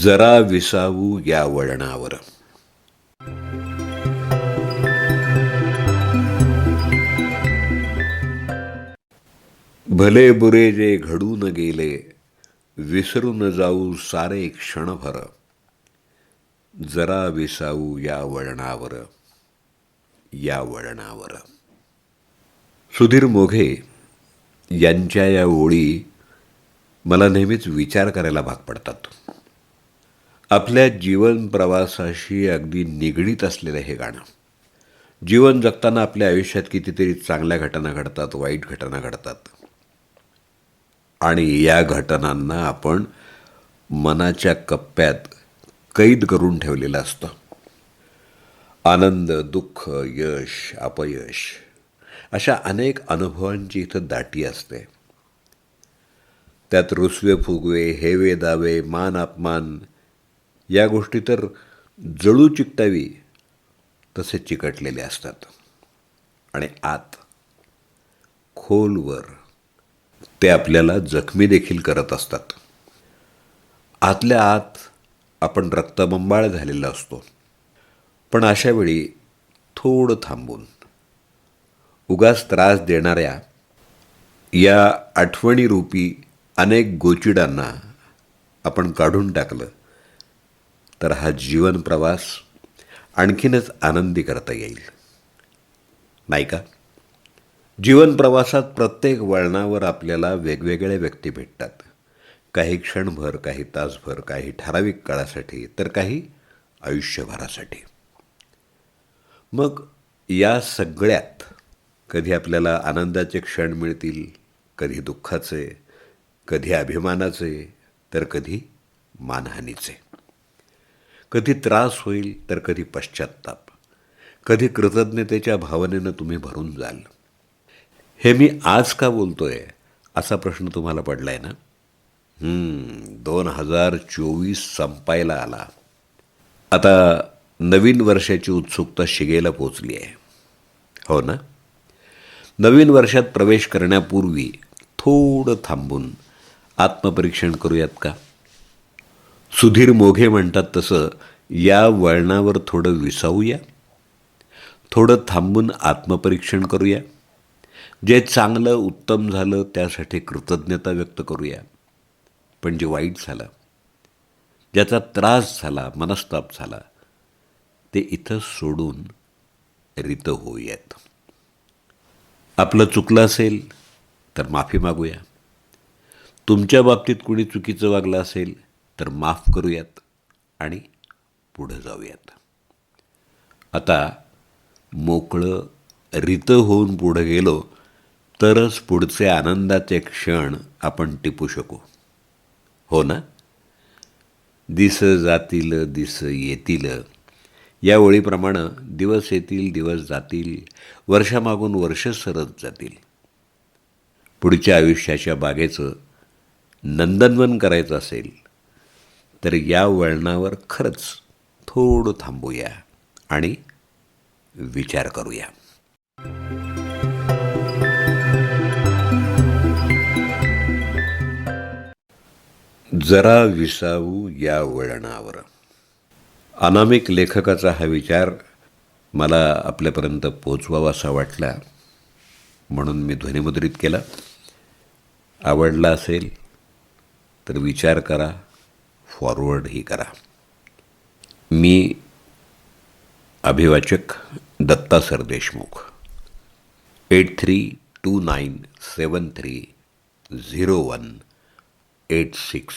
जरा विसावू या वळणावर भले बुरे जे घडून गेले विसरून जाऊ सारे क्षणभर जरा विसावू या वळणावर या वळणावर सुधीर मोघे यांच्या या ओळी मला नेहमीच विचार करायला भाग पडतात आपल्या जीवन प्रवासाशी अगदी निगडीत असलेलं हे गाणं. जीवन जगताना आपल्या आयुष्यात कितीतरी चांगल्या घटना घडतात वाईट घटना घडतात. आणि या घटनांना आपण मनाच्या कप्प्यात कैद करून ठेवलेलं असतं. आनंद दुःख यश अपयश अशा अनेक अनुभवांची इथं दाटी असते. त्यात रुसवे फुगवे हेवे दावे मान अपमान या गोष्टी तर जळू चिकटावी तसे चिकटलेले असतात. आणि आत खोलवर ते आपल्याला जखमी देखील करत असतात. आतल्या आत आपण रक्तबंबाळ झालेला असतो. पण अशा वेळी थोडं थांबून उगाच त्रास देणाऱ्या या आठवणीरूपी अनेक गोचिडांना आपण काढून टाकलं. तर हा जीवन प्रवास आणखीनच आनंदी करता येईल. नाही का? जीवन प्रवासात प्रत्येक वळणावर आपल्याला वेगवेगळे व्यक्ती भेटतात. काही क्षणभर काही तासभर काही ठराविक काळासाठी तर काही आयुष्यभरासाठी. मग या सगळ्यात कधी आपल्याला आनंदाचे क्षण मिळतील कधी दुःखाचे कधी अभिमानाचे तर कधी मानहानीचे. कधी त्रास होईल तर कधी पश्चात्ताप. कधी कृतज्ञतेच्या भावनेनं तुम्ही भरून जाल. हे मी आज का बोलतोय असा प्रश्न तुम्हाला पडलाय ना? दोन हजार चोवीस संपायला आला. आता नवीन वर्षाची उत्सुकता शिगेला पोचली आहे. हो ना? नवीन वर्षात प्रवेश करण्यापूर्वी थोडं थांबून आत्मपरीक्षण करूयात का? सुधीर मोघे म्हणतात तसं या वळणावर थोडं विसावूया थोडं थांबून आत्मपरीक्षण करूया जे चांगलं उत्तम झालं त्यासाठी कृतज्ञता व्यक्त करूया. पण जे वाईट झालं ज्याचा त्रास झाला मनस्ताप झाला ते इथं सोडून रित होऊयात. आपलं चुकलं असेल तर माफी मागूया. तुमच्या बाबतीत कुणी चुकीचं वागलं असेल तर माफ करूयात आणि पुढं जाऊयात. आता मोकळं रितं होऊन पुढं गेलो तरच पुढचे आनंदाचे क्षण आपण टिपू शकू. हो ना? दिस जातील दिस येतील. या ओळीप्रमाणे दिवस येतील दिवस जातील वर्षामागून वर्ष सरत जातील. पुढच्या आयुष्याच्या बागेचं नंदनवन करायचं असेल तर या वळणावर खरंच थोडं थांबूया आणि विचार करूया. जरा विसावू या वळणावर. अनामिक लेखकाचा हा विचार मला आपल्यापर्यंत पोचवावा असा वाटला म्हणून मी ध्वनिमुद्रित केला. आवडला असेल तर विचार करा. फॉरवर्डही करा. मी अभिवाचक Datta Sardeshmukh eight three two nine seven three zero one eight six